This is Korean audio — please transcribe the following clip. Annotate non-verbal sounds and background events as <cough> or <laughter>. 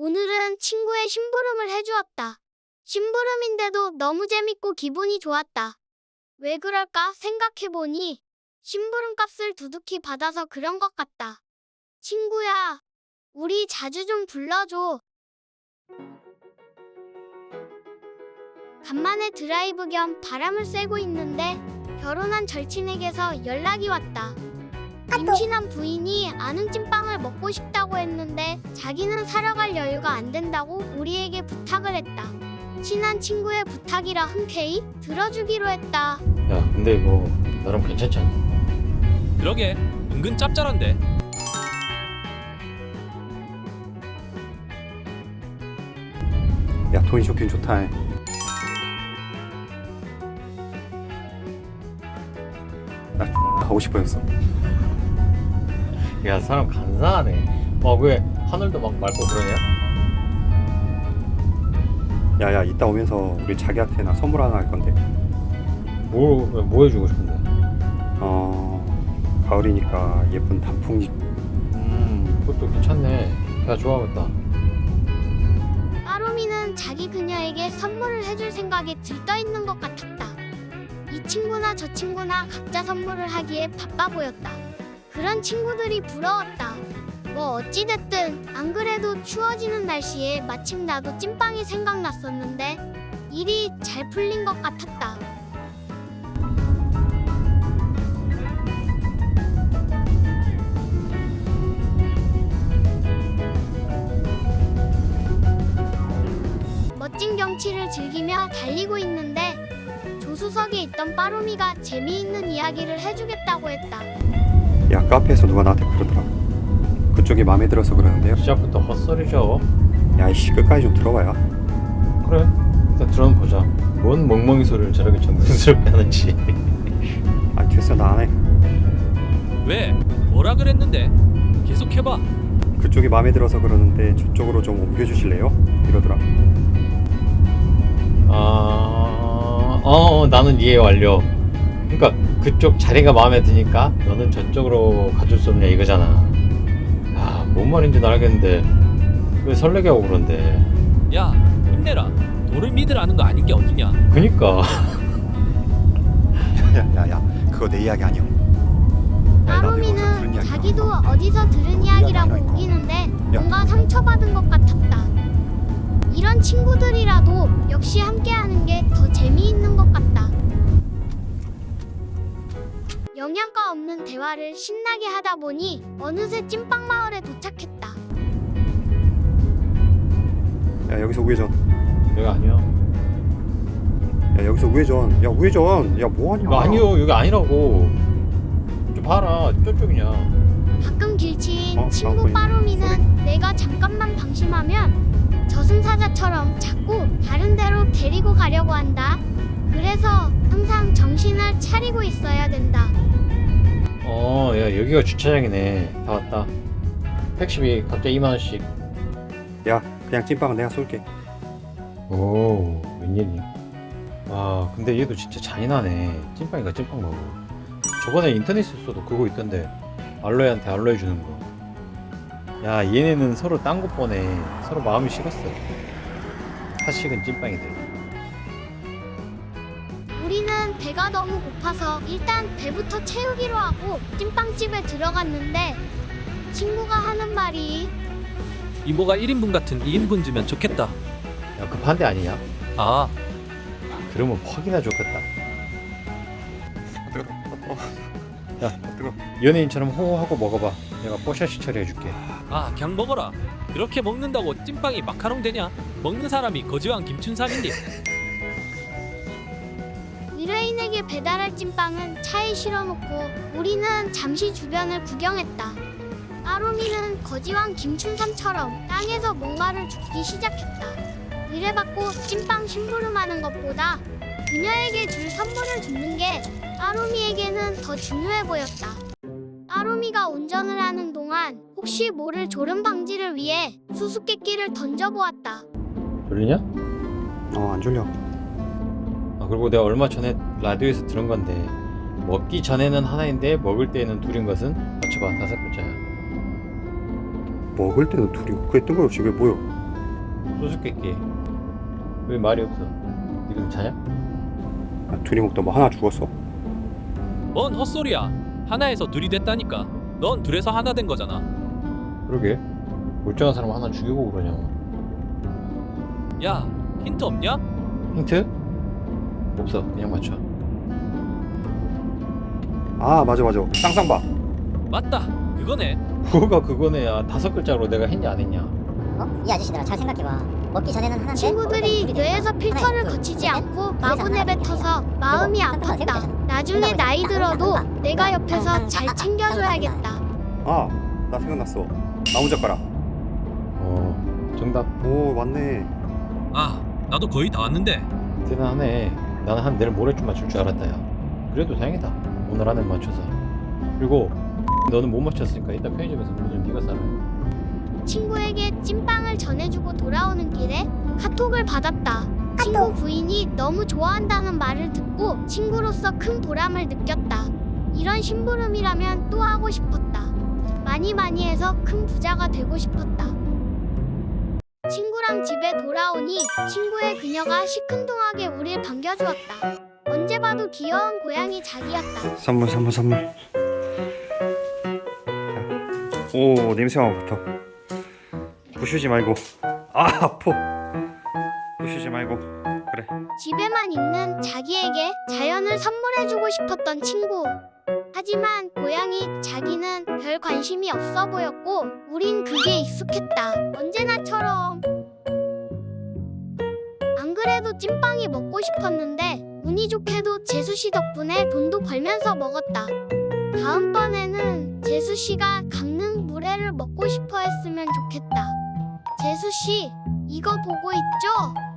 오늘은 친구의 심부름을 해주었다. 심부름인데도 너무 재밌고 기분이 좋았다. 왜 그럴까 생각해보니 심부름 값을 두둑히 받아서 그런 것 같다. 친구야, 우리 자주 좀 불러줘. 간만에 드라이브 겸 바람을 쐬고 있는데 결혼한 절친에게서 연락이 왔다. 임신한 부인이 아는 찐빵을 먹고 싶다고 했는데 자기는 사러 갈 여유가 안 된다고 우리에게 부탁을 했다. 친한 친구의 부탁이라 흔쾌히 들어주기로 했다. 야 근데 이거 나름 괜찮지 않냐? 그러게 은근 짭짤한데 야 돈이 좋긴 좋다 나 X 가고 싶어졌어 야 사람 간사하네 와왜 하늘도 막 맑고 그러냐? 야야 이따 오면서 우리 자기한테 나 선물 하나 할 건데 뭐, 뭐 해주고 싶은데? 어 가을이니까 예쁜 단풍잎 음 그것도 괜찮네 야 좋아하겠다 빠로미는 자기 그녀에게 선물을 해줄 생각에 들떠 있는 것 같았다. 이 친구나 저 친구나 각자 선물을 하기에 바빠 보였다. 그런 친구들이 부러웠다. 뭐 어찌됐든 안 그래도 추워지는 날씨에 마침 나도 찐빵이 생각났었는데 일이 잘 풀린 것 같았다. 멋진 경치를 즐기며 달리고 있는데 조수석에 있던 빠로미가 재미있는 이야기를 해주겠다고 했다. 야 카페에서 누가 나한테 그러더라 그쪽이 마음에 들어서 그러는데요. 시작부터 헛소리죠 야이씨 끝까지 좀 들어봐야 그래 일단 들어보자. 뭔 멍멍이 소리를 저렇게 정성스럽게 하는지. 아 됐어 나 안해. 왜? 뭐라 그랬는데? 계속 해봐. 그쪽이 마음에 들어서 그러는데 저쪽으로 좀 옮겨주실래요? 이러더라 아... 어 나는 이해 완료 그러니까 그쪽 자리가 마음에 드니까 너는 저쪽으로 가줄 수 없냐 이거잖아 아 뭔 말인지 는 알겠는데 왜 설레게 하고 그런데 야 힘내라 너를 믿으라는 거 아닌 게 어디냐 그니까 <laughs> 야야야 그거 내 이야기 아니야 야, 나도 이거 어디서 들은 빠로미는 이야기야. 자기도 어디서 들은 이야기라고. 우기는데 뭔가 상처받은 것 같았다. 이런 친구들이라도 역시 함께하는 게 더 재미있는 것 같다. 영양가 없는 대화를 신나게 하다 보니 어느새 찐빵 마을에 도착했다. 야 여기서 우회전. 여기 아니야 야 여기서 우회전. 야 우회전. 야 뭐하냐 아니요 여기 아니라고. 좀 봐라 저쪽이냐. 가끔 길치인 어, 친구 어, 빠로미는 내가 잠깐만 방심하면 저승사자처럼 자꾸 다른 데로 데리고 가려고 한다. 그래서 항상 정신을 차리고 있어야 된다. 어, 야 여기가 주차장이네. 다 왔다. 택시비 각자 2만 원씩. 야 그냥 찐빵은 내가 쏠게 오, 웬일이야? 와, 근데 얘도 진짜 잔인하네. 찐빵이가 찐빵 먹어. 저번에 인터넷에서도 그거 있던데 알로에한테 알로에 주는 거. 야, 얘네는 서로 딴 것 보네. 서로 마음이 식었어. 사식은 찐빵이들. 배가 너무 고파서 일단 배부터 채우기로 하고 찐빵집에 들어갔는데 친구가 하는 말이 이모가 1인분 같은 2인분 주면 좋겠다 야, 급한 데 아니냐? 아 그러면 퍽이나 좋겠다. 뜨거 야, 뜨거 연예인처럼 호호하고 먹어봐. 내가 뽀샤시 처리해줄게. 아, 그냥 먹어라. 그렇게 먹는다고 찐빵이 마카롱 되냐? 먹는 사람이 거지왕 김춘삼인데. 의뢰인에게 배달할 찐빵은 차에 실어놓고 우리는 잠시 주변을 구경했다. 아로미는 거지왕 김춘삼처럼 땅에서 뭔가를 줍기 시작했다. 의뢰받고 찐빵 심부름하는 것보다 그녀에게 줄 선물을 줍는 게 아로미에게는 더 중요해 보였다. 아로미가 운전을 하는 동안 혹시 모를 졸음 방지를 위해 수수께끼를 던져보았다. 졸리냐? 어 안 졸려 아 그리고 내가 얼마 전에 라디오에서 들은 건데 먹기 전에는 하나인데 먹을 때에는 둘인 것은? 맞춰봐 다섯 글자야. 먹을 때는 둘이고 그게 뜬금없이 그게 뭐야 수수께끼 왜 말이 없어? 지금 자냐? 야, 둘이 먹다 뭐 하나 죽었어? 뭔 헛소리야. 하나에서 둘이 됐다니까. 넌 둘에서 하나 된 거잖아. 그러게. 멀쩡한 사람 하나 죽이고 그러냐. 야 힌트 없냐? 힌트? 없어 그냥 맞춰 아 맞아 맞아 쌍쌍바 맞다 그거네 뭐가 그거네 야 다섯 글자로 내가 했냐 안 했냐 어? 이 아저씨들아 잘 생각해봐 먹기 전에는 하나인데 친구들이 뇌에서. 필터를 거치지 않고 둘에서 마구내 하나가 뱉어서 되니까. 마음이 아팠다. 나중에 나이 들어도. 내가 옆에서. 잘. 챙겨줘야겠다. 아 나 생각났어 나무젓가락 어 정답 오 맞네 아 나도 거의 다 왔는데 대단하네 나는 한 내일 모레쯤 맞출 줄 알았다 야 그래도 다행이다 오늘 안에 맞춰서 그리고 너는 못 맞췄으니까 이따 편의점에서 물좀 네가 싸라 친구에게 찐빵을 전해주고 돌아오는 길에 카톡을 받았다. 친구 부인이 너무 좋아한다는 말을 듣고 친구로서 큰 보람을 느꼈다. 이런 심부름이라면 또 하고 싶었다. 많이 많이 해서 큰 부자가 되고 싶었다. 친구랑 집에 돌아오니 친구의 그녀가 시큰둥하게 우릴 반겨주었다. 언제 봐도 귀여운 고양이 자기였다. 선물 선물 선물 자. 오 냄새만 맡아 부슈지 말고 아 아파 부슈지 말고 그래 집에만 있는 자기에게 자연을 선물해주고 싶었던 친구. 하지만 고양이 자기는 별 관심이 없어 보였고, 우린 그게 익숙했다. 언제나처럼. 안 그래도 찐빵이 먹고 싶었는데, 운이 좋게도 재수 씨 덕분에 돈도 벌면서 먹었다. 다음번에는 재수 씨가 강릉 물회를 먹고 싶어 했으면 좋겠다. 재수 씨, 이거 보고 있죠?